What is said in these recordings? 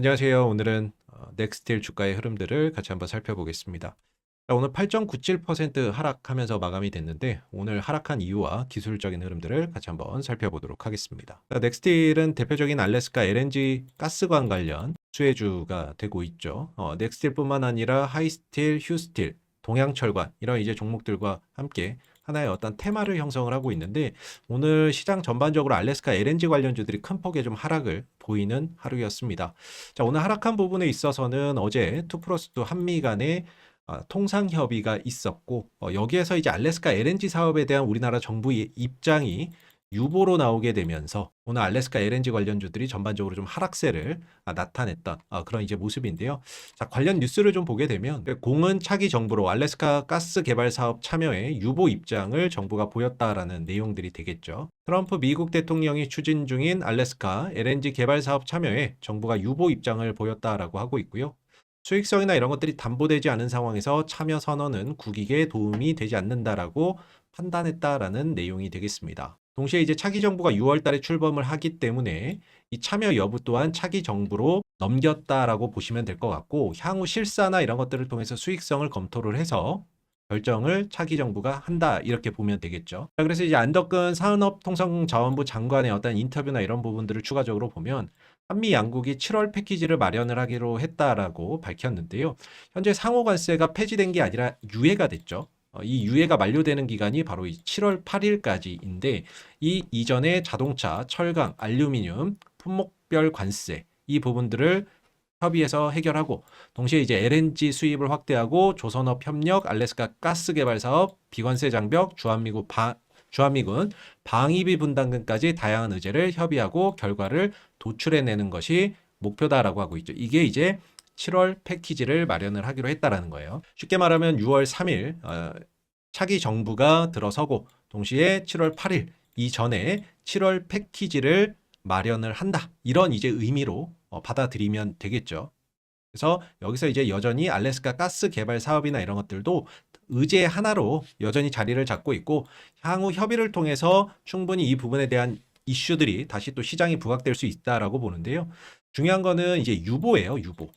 안녕하세요. 오늘은 어, 넥스틸 주가의 흐름들을 같이 한번 살펴보겠습니다. 자, 오늘 8.97% 하락하면서 마감이 됐는데 오늘 하락한 이유와 기술적인 흐름들을 같이 한번 살펴보도록 하겠습니다. 자, 넥스틸은 대표적인 알래스카 LNG 가스관 관련 수혜주가 되고 있죠. 어, 넥스틸뿐만 아니라 하이스틸, 휴스틸, 동양철관 이런 이제 종목들과 함께 하나의 어떤 테마를 형성을 하고 있는데 오늘 시장 전반적으로 알래스카 LNG 관련주들이 큰 폭의 좀 하락을 보이는 하루였습니다. 자, 오늘 하락한 부분에 있어서는 어제 투프로스트 한미 간의 아, 통상 협의가 있었고 어, 여기에서 이제 알래스카 LNG 사업에 대한 우리나라 정부의 입장이 유보로 나오게 되면서 오늘 알래스카 LNG 관련주들이 전반적으로 좀 하락세를 아, 나타냈던 아, 그런 이제 모습인데요. 자, 관련 뉴스를 좀 보게 되면 공은 차기 정부로 알래스카 가스 개발 사업 참여에 유보 입장을 정부가 보였다라는 내용들이 되겠죠. 트럼프 미국 대통령이 추진 중인 알래스카 LNG 개발 사업 참여에 정부가 유보 입장을 보였다라고 하고 있고요. 수익성이나 이런 것들이 담보되지 않은 상황에서 참여 선언은 국익에 도움이 되지 않는다라고 판단했다라는 내용이 되겠습니다. 동시에 이제 차기 정부가 6월 달에 출범을 하기 때문에 이 참여 여부 또한 차기 정부로 넘겼다라고 보시면 될 것 같고 향후 실사나 이런 것들을 통해서 수익성을 검토를 해서 결정을 차기 정부가 한다 이렇게 보면 되겠죠. 자, 그래서 이제 안덕근 산업통상자원부 장관의 어떤 인터뷰나 이런 부분들을 추가적으로 보면 한미 양국이 7월 패키지를 마련을 하기로 했다라고 밝혔는데요. 현재 상호 관세가 폐지된 게 아니라 유예가 됐죠. 어, 이 유예가 만료되는 기간이 바로 이 7월 8일까지인데 이 이전에 자동차, 철강, 알루미늄, 품목별 관세 이 부분들을 협의해서 해결하고 동시에 이제 LNG 수입을 확대하고 조선업 협력, 알래스카 가스 개발 사업, 비관세 장벽, 주한미군 바, 주한미군 방위비 분담금까지 다양한 의제를 협의하고 결과를 도출해내는 것이 목표다라고 하고 있죠. 이게 이제 7월 패키지를 마련을 하기로 했다라는 거예요. 쉽게 말하면 6월 3일 어, 차기 정부가 들어서고 동시에 7월 8일 이전에 7월 패키지를 마련을 한다. 이런 이제 의미로 어, 받아들이면 되겠죠. 그래서 여기서 이제 여전히 알래스카 가스 개발 사업이나 이런 것들도 의제 하나로 여전히 자리를 잡고 있고 향후 협의를 통해서 충분히 이 부분에 대한 이슈들이 다시 또 시장이 부각될 수 있다라고 보는데요. 중요한 거는 이제 유보예요, 유보.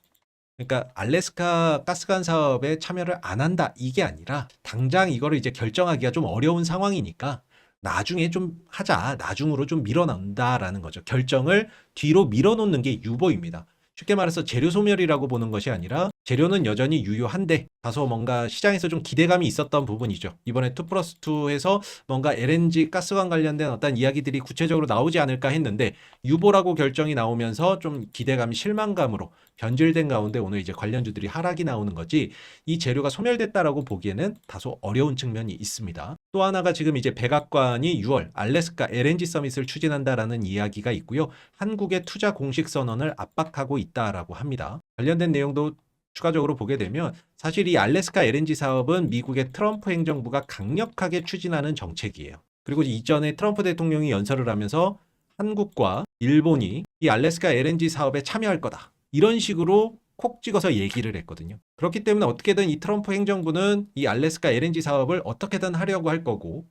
그러니까 알래스카 가스관 사업에 참여를 안 한다 이게 아니라 당장 이거를 이제 결정하기가 좀 어려운 상황이니까 나중에 좀 하자, 나중으로 좀 밀어넣는다라는 거죠. 결정을 뒤로 밀어놓는 게 유보입니다. 쉽게 말해서 재료 소멸이라고 보는 것이 아니라 재료는 여전히 유효한데 다소 뭔가 시장에서 좀 기대감이 있었던 부분이죠. 이번에 2 플러스 2에서 뭔가 LNG 가스관 관련된 어떤 이야기들이 구체적으로 나오지 않을까 했는데 유보라고 결정이 나오면서 좀 기대감이 실망감으로 변질된 가운데 오늘 이제 관련주들이 하락이 나오는 거지 이 재료가 소멸됐다라고 보기에는 다소 어려운 측면이 있습니다. 또 하나가 지금 이제 백악관이 6월 알래스카 LNG 서밋을 추진한다라는 이야기가 있고요. 한국의 투자 공식 선언을 압박하고 있다라고 합니다. 관련된 내용도 추가적으로 보게 되면 사실 이 알래스카 LNG 사업은 미국의 트럼프 행정부가 강력하게 추진하는 정책이에요. 그리고 이전에 트럼프 대통령이 연설을 하면서 한국과 일본이 이 알래스카 LNG 사업에 참여할 거다. 이런 식으로 콕 찍어서 얘기를 했거든요. 그렇기 때문에 어떻게든 이 트럼프 행정부는 이 알래스카 LNG 사업을 어떻게든 하려고 할 거고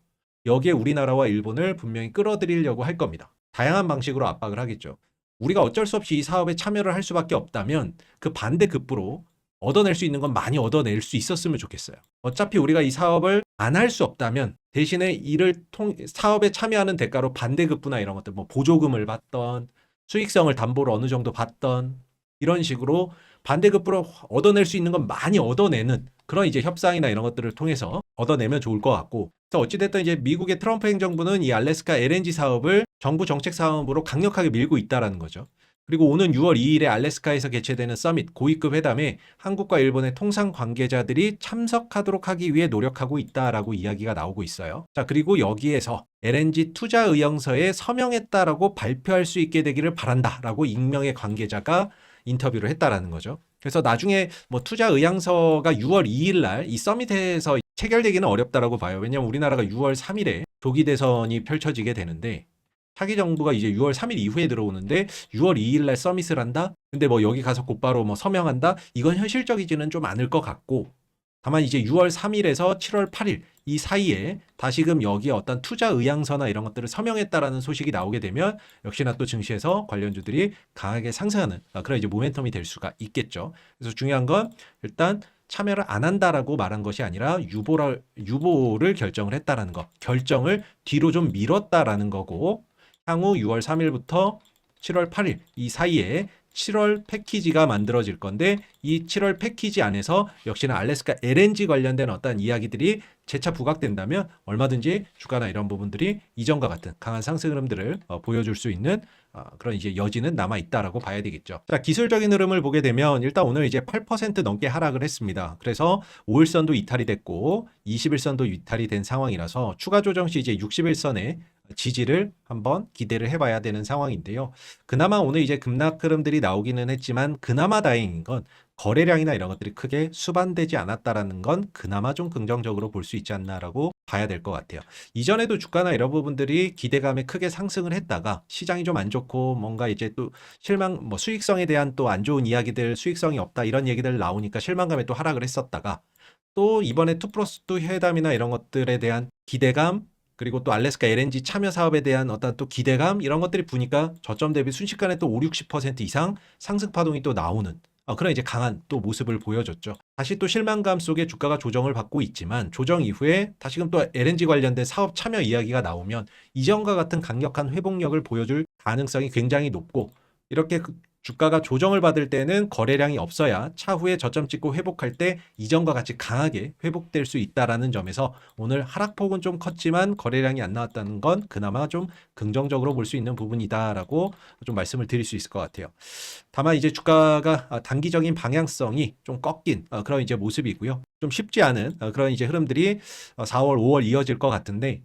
여기에 우리나라와 일본을 분명히 끌어들이려고 할 겁니다. 다양한 방식으로 압박을 하겠죠. 우리가 어쩔 수 없이 이 사업에 참여를 할 수밖에 없다면 그 반대 급부로 얻어낼 수 있는 건 많이 얻어낼 수 있었으면 좋겠어요. 어차피 우리가 이 사업을 안 할 수 없다면 대신에 이를 통 사업에 참여하는 대가로 반대급부나 이런 것들 뭐 보조금을 받던 수익성을 담보로 어느 정도 받던 이런 식으로 반대급부로 얻어낼 수 있는 건 많이 얻어내는 그런 이제 협상이나 이런 것들을 통해서 얻어내면 좋을 것 같고 그래서 어찌됐든 이제 미국의 트럼프 행정부는 이 알래스카 LNG 사업을 정부 정책 사업으로 강력하게 밀고 있다라는 거죠. 그리고 오는 6월 2일에 알래스카에서 개최되는 서밋 고위급 회담에 한국과 일본의 통상 관계자들이 참석하도록 하기 위해 노력하고 있다라고 이야기가 나오고 있어요. 자, 그리고 여기에서 LNG 투자 의형서에 서명했다라고 발표할 수 있게 되기를 바란다라고 익명의 관계자가 인터뷰를 했다라는 거죠. 그래서 나중에 뭐 투자 의향서가 6월 2일 날 이 서밋에서 체결되기는 어렵다라고 봐요. 왜냐하면 우리나라가 6월 3일에 조기 대선이 펼쳐지게 되는데 차기 정부가 이제 6월 3일 이후에 들어오는데 6월 2일 날 서밋을 한다? 근데 뭐 여기 가서 곧바로 뭐 서명한다? 이건 현실적이지는 좀 않을 것 같고 다만 이제 6월 3일에서 7월 8일 이 사이에 다시금 여기에 어떤 투자 의향서나 이런 것들을 서명했다라는 소식이 나오게 되면 역시나 또 증시에서 관련주들이 강하게 상승하는 아, 그런 이제 모멘텀이 될 수가 있겠죠. 그래서 중요한 건 일단 참여를 안 한다라고 말한 것이 아니라 유보를 유보를 결정을 했다라는 거. 결정을 뒤로 좀 미뤘다라는 거고 향후 6월 3일부터 7월 8일 이 사이에 7월 패키지가 만들어질 건데 이 7월 패키지 안에서 역시나 알래스카 LNG 관련된 어떤 이야기들이 재차 부각된다면 얼마든지 주가나 이런 부분들이 이전과 같은 강한 상승 흐름들을 어, 보여줄 수 있는 어, 그런 이제 여지는 남아 있다라고 봐야 되겠죠. 자, 기술적인 흐름을 보게 되면 일단 오늘 이제 8% 넘게 하락을 했습니다. 그래서 5일선도 이탈이 됐고 21선도 이탈이 된 상황이라서 추가 조정 시 이제 61선에 지지를 한번 기대를 해봐야 되는 상황인데요. 그나마 오늘 이제 급락 흐름들이 나오기는 했지만 그나마 다행인 건 거래량이나 이런 것들이 크게 수반되지 않았다라는 건 그나마 좀 긍정적으로 볼 수 있지 않나라고 봐야 될 것 같아요. 이전에도 주가나 이런 부분들이 기대감에 크게 상승을 했다가 시장이 좀 안 좋고 뭔가 이제 또 실망 뭐 수익성에 대한 또 안 좋은 이야기들 수익성이 없다 이런 얘기들 나오니까 실망감에 또 하락을 했었다가 또 이번에 투 플러스 투 회담이나 이런 것들에 대한 기대감 그리고 또 알래스카 LNG 참여 사업에 대한 어떤 또 기대감 이런 것들이 보니까 저점 대비 순식간에 또 5, 60% 이상 상승 파동이 또 나오는 어, 그런 이제 강한 또 모습을 보여줬죠. 다시 또 실망감 속에 주가가 조정을 받고 있지만 조정 이후에 다시금 또 LNG 관련된 사업 참여 이야기가 나오면 이전과 같은 강력한 회복력을 보여줄 가능성이 굉장히 높고 이렇게 그 주가가 조정을 받을 때는 거래량이 없어야 차후에 저점 찍고 회복할 때 이전과 같이 강하게 회복될 수 있다라는 점에서 오늘 하락폭은 좀 컸지만 거래량이 안 나왔다는 건 그나마 좀 긍정적으로 볼 수 있는 부분이다라고 좀 말씀을 드릴 수 있을 것 같아요. 다만 이제 주가가 아, 단기적인 방향성이 좀 꺾인 어, 그런 이제 모습이고요. 좀 쉽지 않은 어, 그런 이제 흐름들이 어, 4월, 5월 이어질 것 같은데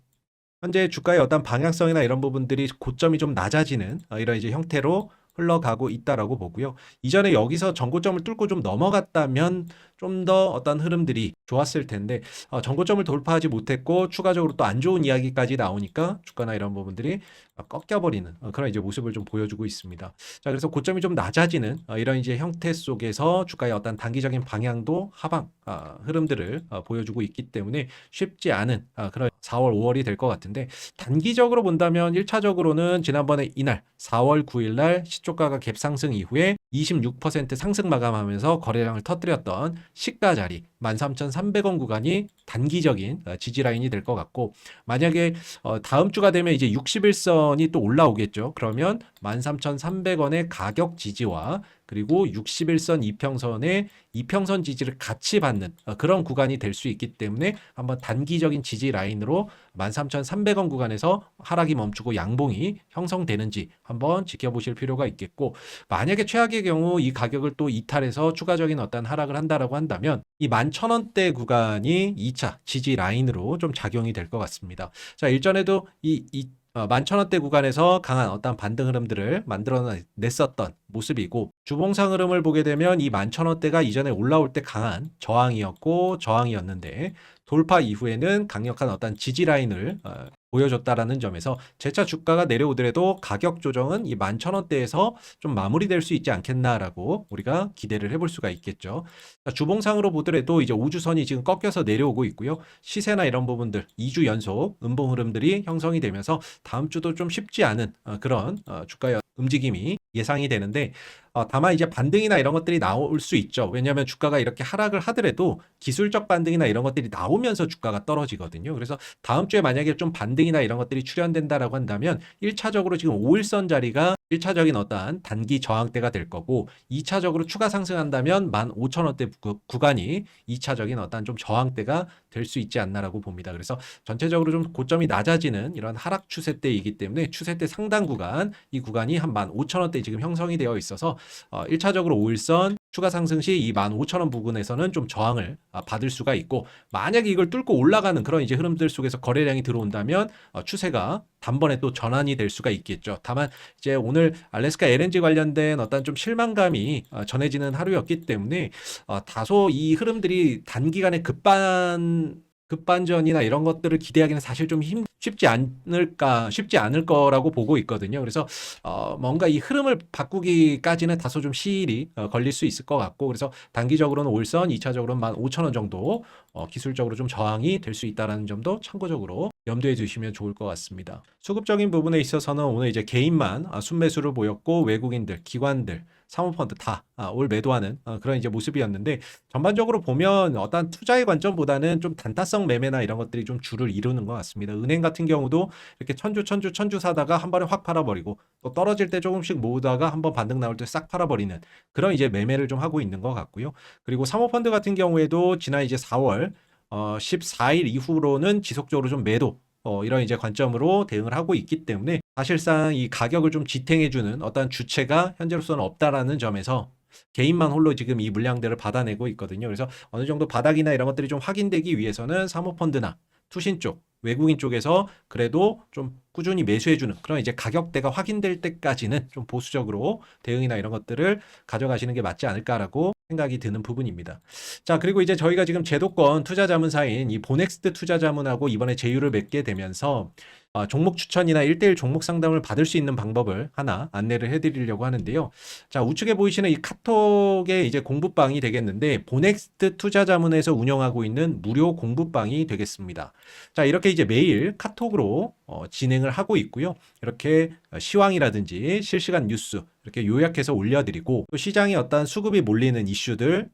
현재 주가의 어떤 방향성이나 이런 부분들이 고점이 좀 낮아지는 어, 이런 이제 형태로 흘러가고 있다라고 보고요. 이전에 여기서 전고점을 뚫고 좀 넘어갔다면 좀 더 어떤 흐름들이 좋았을 텐데 어, 전고점을 돌파하지 못했고 추가적으로 또 안 좋은 이야기까지 나오니까 주가나 이런 부분들이 어, 꺾여버리는 어, 그런 이제 모습을 좀 보여주고 있습니다. 자, 그래서 고점이 좀 낮아지는 어, 이런 이제 형태 속에서 주가의 어떤 단기적인 방향도 하방 아, 흐름들을 어, 보여주고 있기 때문에 쉽지 않은 아, 그런 4월, 5월이 될 것 같은데 단기적으로 본다면 1차적으로는 지난번에 이날 4월 9일 날 시초가가 갭 상승 이후에 26% 상승 마감하면서 거래량을 터뜨렸던 시가 자리 13,300원 구간이 단기적인 어, 지지 라인이 될 것 같고 만약에 어, 다음 주가 되면 이제 61선이 또 올라오겠죠. 그러면 13,300원의 가격 지지와 그리고 61선 이평선의 이평선 지지를 같이 받는 어, 그런 구간이 될 수 있기 때문에 한번 단기적인 지지 라인으로 13,300원 구간에서 하락이 멈추고 양봉이 형성되는지 한번 지켜보실 필요가 있겠고 만약에 최악의 경우 이 가격을 또 이탈해서 추가적인 어떤 하락을 한다라고 한다면 이 11,000원대 구간이 2차 지지 라인으로 좀 작용이 될 것 같습니다. 자, 일전에도 이, 이 어, 11,000원대 구간에서 강한 어떤 반등 흐름들을 만들어 냈었던 모습이고 주봉상 흐름을 보게 되면 이 11,000원대가 이전에 올라올 때 강한 저항이었고 저항이었는데 돌파 이후에는 강력한 어떤 지지 라인을 어, 보여줬다라는 점에서 재차 주가가 내려오더라도 가격 조정은 이 11,000원대에서 좀 마무리될 수 있지 않겠나라고 우리가 기대를 해볼 수가 있겠죠. 자, 주봉상으로 보더라도 이제 우주선이 지금 꺾여서 내려오고 있고요. 시세나 이런 부분들 2주 연속 음봉 흐름들이 형성이 되면서 다음 주도 좀 쉽지 않은 어, 그런 어, 주가의 움직임이 예상이 되는데 어, 다만 이제 반등이나 이런 것들이 나올 수 있죠. 왜냐하면 주가가 이렇게 하락을 하더라도 기술적 반등이나 이런 것들이 나오면서 주가가 떨어지거든요. 그래서 다음 주에 만약에 좀 반등이나 이런 것들이 출현된다라고 한다면 1차적으로 지금 5일선 자리가 1차적인 어떠한 단기 저항대가 될 거고 2차적으로 추가 상승한다면 15,000원대 구간이 2차적인 어떤 좀 저항대가 될 수 있지 않나라고 봅니다. 그래서 전체적으로 좀 고점이 낮아지는 이런 하락 추세대이기 때문에 추세대 상단 구간 이 구간이 한 15,000원대 지금 형성이 되어 있어서 어, 1차적으로 5일선 추가 상승 시 이 15,000원 부근에서는 좀 저항을 아, 받을 수가 있고 만약에 이걸 뚫고 올라가는 그런 이제 흐름들 속에서 거래량이 들어온다면 어, 추세가 단번에 또 전환이 될 수가 있겠죠. 다만 이제 오늘 알래스카 LNG 관련된 어떤 좀 실망감이 어, 전해지는 하루였기 때문에 어, 다소 이 흐름들이 단기간에 급반 급반전이나 이런 것들을 기대하기는 사실 좀 힘, 쉽지 않을까, 쉽지 않을 거라고 보고 있거든요. 그래서 어, 뭔가 이 흐름을 바꾸기까지는 다소 좀 시일이 어, 걸릴 수 있을 것 같고, 그래서 단기적으로는 올선, 2차적으로는 15,000원 정도 어, 기술적으로 좀 저항이 될 수 있다라는 점도 참고적으로 염두에 두시면 좋을 것 같습니다. 수급적인 부분에 있어서는 오늘 이제 개인만 아, 순매수를 보였고 외국인들, 기관들, 사모펀드 다 아, 올 매도하는 어, 그런 이제 모습이었는데 전반적으로 보면 어떤 투자의 관점보다는 좀 단타성 매매나 이런 것들이 좀 주를 이루는 것 같습니다. 은행 같은 경우도 이렇게 천주 천주 천주 사다가 한 번에 확 팔아버리고 또 떨어질 때 조금씩 모으다가 한 번 반등 나올 때 싹 팔아버리는 그런 이제 매매를 좀 하고 있는 것 같고요. 그리고 사모펀드 같은 경우에도 지난 이제 4월 어, 14일 이후로는 지속적으로 좀 매도 어, 이런 이제 관점으로 대응을 하고 있기 때문에 사실상 이 가격을 좀 지탱해주는 어떤 주체가 현재로서는 없다라는 점에서 개인만 홀로 지금 이 물량들을 받아내고 있거든요. 그래서 어느 정도 바닥이나 이런 것들이 좀 확인되기 위해서는 사모펀드나 투신 쪽, 외국인 쪽에서 그래도 좀 꾸준히 매수해주는 그런 이제 가격대가 확인될 때까지는 좀 보수적으로 대응이나 이런 것들을 가져가시는 게 맞지 않을까라고 생각이 드는 부분입니다. 자, 그리고 이제 저희가 지금 제도권 투자 자문사인 이 보넥스트 투자 자문하고 이번에 제휴를 맺게 되면서 어, 종목 추천이나 1대1 종목 상담을 받을 수 있는 방법을 하나 안내를 해드리려고 하는데요. 자, 우측에 보이시는 이 카톡의 이제 공부방이 되겠는데, 보넥스트 투자 자문에서 운영하고 있는 무료 공부방이 되겠습니다. 자, 이렇게 이제 매일 카톡으로 어, 진행을 하고 있고요. 이렇게 시황이라든지 실시간 뉴스 이렇게 요약해서 올려드리고, 또 시장에 어떤 수급이 몰리는 이슈들,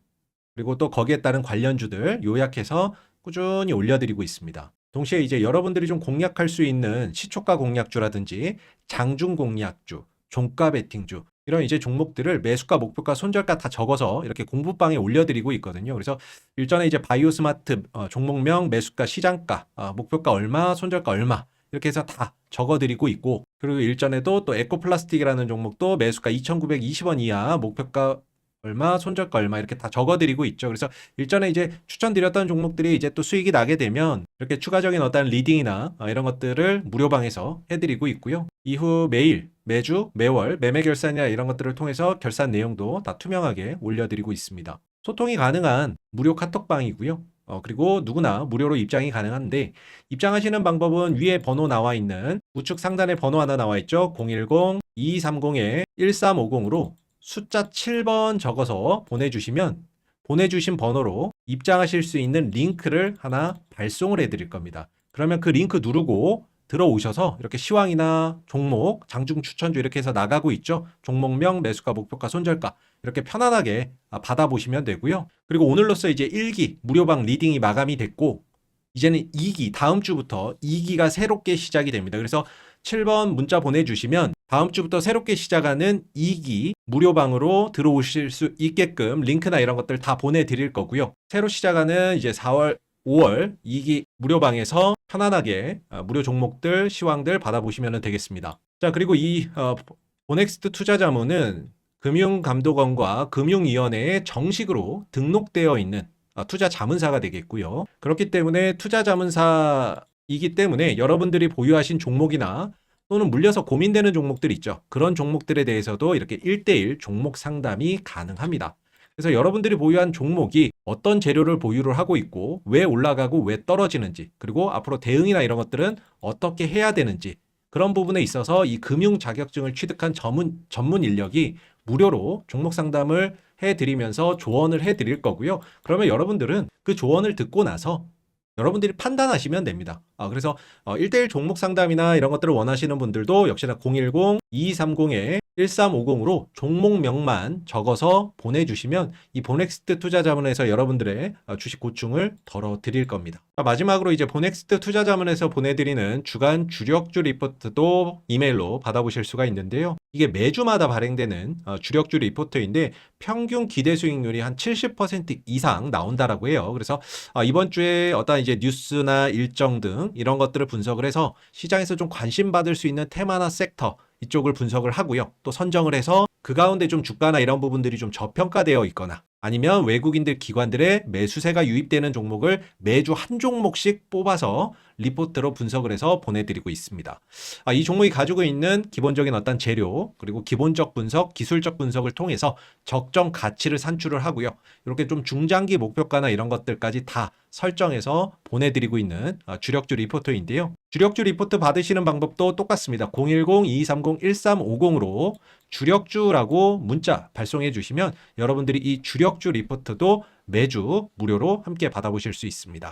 그리고 또 거기에 따른 관련주들 요약해서 꾸준히 올려드리고 있습니다. 동시에 이제 여러분들이 좀 공략할 수 있는 시초가 공략주라든지 장중 공략주, 종가 베팅주 이런 이제 종목들을 매수가, 목표가, 손절가 다 적어서 이렇게 공부방에 올려드리고 있거든요. 그래서 일전에 이제 바이오 스마트 어, 종목명, 매수가, 시장가, 어, 목표가 얼마, 손절가 얼마 이렇게 해서 다 적어드리고 있고 그리고 일전에도 또 에코플라스틱이라는 종목도 매수가 2,920원 이하, 목표가 얼마, 손절가 얼마 이렇게 다 적어드리고 있죠. 그래서 일전에 이제 추천드렸던 종목들이 이제 또 수익이 나게 되면 이렇게 추가적인 어떤 리딩이나 어, 이런 것들을 무료방에서 해드리고 있고요. 이후 매일, 매주, 매월 매매 결산이나 이런 것들을 통해서 결산 내용도 다 투명하게 올려드리고 있습니다. 소통이 가능한 무료 카톡방이고요. 어, 그리고 누구나 무료로 입장이 가능한데 입장하시는 방법은 위에 번호 나와 있는 우측 상단에 번호 하나 나와 있죠. 010-2230-1350으로 숫자 7번 적어서 보내주시면 보내주신 번호로 입장하실 수 있는 링크를 하나 발송을 해드릴 겁니다. 그러면 그 링크 누르고 들어오셔서 이렇게 시황이나 종목, 장중 추천주 이렇게 해서 나가고 있죠. 종목명, 매수가, 목표가, 손절가 이렇게 편안하게 아, 받아보시면 되고요. 그리고 오늘로써 이제 1기 무료방 리딩이 마감이 됐고 이제는 2기 다음 주부터 2기가 새롭게 시작이 됩니다. 그래서 7번 문자 보내주시면 다음 주부터 새롭게 시작하는 2기 무료방으로 들어오실 수 있게끔 링크나 이런 것들 다 보내드릴 거고요. 새로 시작하는 이제 4월, 5월 2기 무료방에서 편안하게 어, 무료 종목들, 시황들 받아보시면 되겠습니다. 자, 그리고 이 어, 보넥스트 투자자문은 금융감독원과 금융위원회에 정식으로 등록되어 있는 어, 투자 자문사가 되겠고요. 그렇기 때문에 투자 자문사이기 때문에 여러분들이 보유하신 종목이나 또는 물려서 고민되는 종목들 있죠. 그런 종목들에 대해서도 이렇게 1대1 종목 상담이 가능합니다. 그래서 여러분들이 보유한 종목이 어떤 재료를 보유를 하고 있고 왜 올라가고 왜 떨어지는지 그리고 앞으로 대응이나 이런 것들은 어떻게 해야 되는지 그런 부분에 있어서 이 금융 자격증을 취득한 전문 전문 인력이 무료로 종목 상담을 해드리면서 조언을 해드릴 거고요. 그러면 여러분들은 그 조언을 듣고 나서 여러분들이 판단하시면 됩니다. 아, 그래서 어, 1대1 종목 상담이나 이런 것들을 원하시는 분들도 역시나 010-2230-1350으로 종목명만 적어서 보내주시면 이 보넥스트 투자자문에서 여러분들의 어, 주식 고충을 덜어드릴 겁니다. 아, 마지막으로 이제 보넥스트 투자자문에서 보내드리는 주간 주력주 리포트도 이메일로 받아보실 수가 있는데요. 이게 매주마다 발행되는 어, 주력주 리포트인데 평균 기대 수익률이 한 70% 이상 나온다라고 해요. 그래서 아, 이번 주에 어떤 이제 뉴스나 일정 등 이런 것들을 분석을 해서 시장에서 좀 관심 받을 수 있는 테마나 섹터 이쪽을 분석을 하고요. 또 선정을 해서 그 가운데 좀 주가나 이런 부분들이 좀 저평가되어 있거나 아니면 외국인들 기관들의 매수세가 유입되는 종목을 매주 한 종목씩 뽑아서 리포트로 분석을 해서 보내드리고 있습니다. 아, 이 종목이 가지고 있는 기본적인 어떤 재료 그리고 기본적 분석, 기술적 분석을 통해서 적정 가치를 산출을 하고요. 이렇게 좀 중장기 목표가나 이런 것들까지 다 설정해서 보내드리고 있는 아, 주력주 리포터인데요. 주력주 리포트 받으시는 방법도 똑같습니다. 010-2230-1350으로 주력주라고 문자 발송해 주시면 여러분들이 이 주력주 리포트도 매주 무료로 함께 받아보실 수 있습니다.